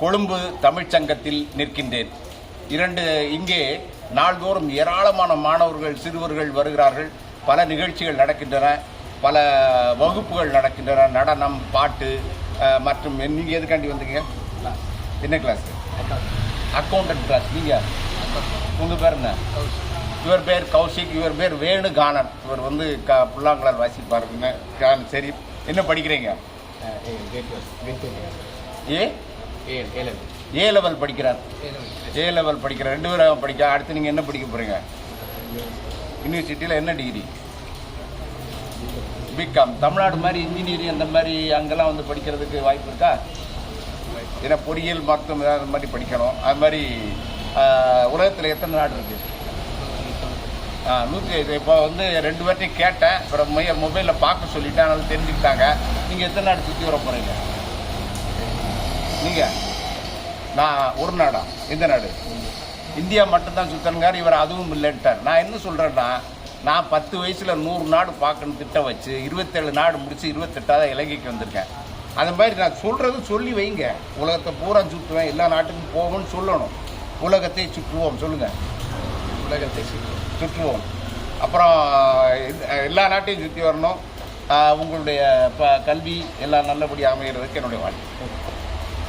கொழும்பு தமிழ்ச்சங்கத்தில் நிற்கின்றேன். இரண்டு இங்கே நாள்தோறும் ஏராளமான மாணவர்கள் சிறுவர்கள் வருகிறார்கள். பல நிகழ்ச்சிகள் நடக்கின்றன. பல வகுப்புகள் நடக்கின்றன. நடனம் பாட்டு மற்றும் நீங்கள் எதுக்காண்டி வந்தீங்க என்ன கிளாஸ் அக்கௌண்டன்ட் கிளாஸ் நீங்கள் உங்கள் பேர் என்ன? இவர் பேர் கௌஷிக் இவர் பேர் வேணுகானன் இவர் வந்து க புல்லாங்குழல் வாசிப்பாருங்க கா- சரி. என்ன படிக்கிறீங்க? ஏ? ஏ லெவல் படிக்கிறார். ஏ லெவல் படிக்கிற ரெண்டு பேரும் படிக்க அடுத்து நீங்கள் என்ன படிக்க போகிறீங்க யூனிவர்சிட்டியில் என்ன டிகிரி பிகாம் தமிழ்நாடு மாதிரி இன்ஜினியரிங் அந்த மாதிரி அங்கெல்லாம் வந்து படிக்கிறதுக்கு வாய்ப்பு இருக்கா? ஏன்னா பொறியியல் மருத்துவம் ஏதாவது அந்த மாதிரி படிக்கணும். அது மாதிரி உலகத்தில் எத்தனை நாடு இருக்குது ஆ நூற்றி இப்போ வந்து ரெண்டு பேர்ட்டையும் கேட்டேன். அப்புறம் மைய மொபைலில் பார்க்க சொல்லிட்டேன். அதனால தெரிஞ்சுக்கிட்டாங்க. நீங்கள் எத்தனை நாடு சுற்றி வர போகிறீங்க நீங்கள் நான் ஒரு நாடா எந்த நாடு? இந்தியா மட்டும்தான் சுத்தனுங்கார் இவர் அதுவும் இல்லைன்ட்டார். நான் என்ன சொல்கிறேன்னா நான் பத்து வயசில் நூறு நாடு பார்க்கணும் திட்டம் வச்சு இருபத்தேழு நாடு முடித்து இருபத்தெட்டாவது இலங்கைக்கு வந்திருக்கேன். அந்த மாதிரி நான் சொல்கிறது சொல்லி வைங்க. உலகத்தை பூரா சுற்றுவேன் எல்லா நாட்டுக்கும் போவோம்னு சொல்லணும். உலகத்தை சுற்றுவோம் சொல்லுங்கள் உலகத்தை சுற்றுவோம். அப்புறம் எல்லா- எல்லா நாட்டையும் சுற்றி வரணும். உங்களுடைய இப்போ கல்வி எல்லாம் நல்லபடியாக அமைகிறதுக்கு என்னுடைய வாழ்க்கை.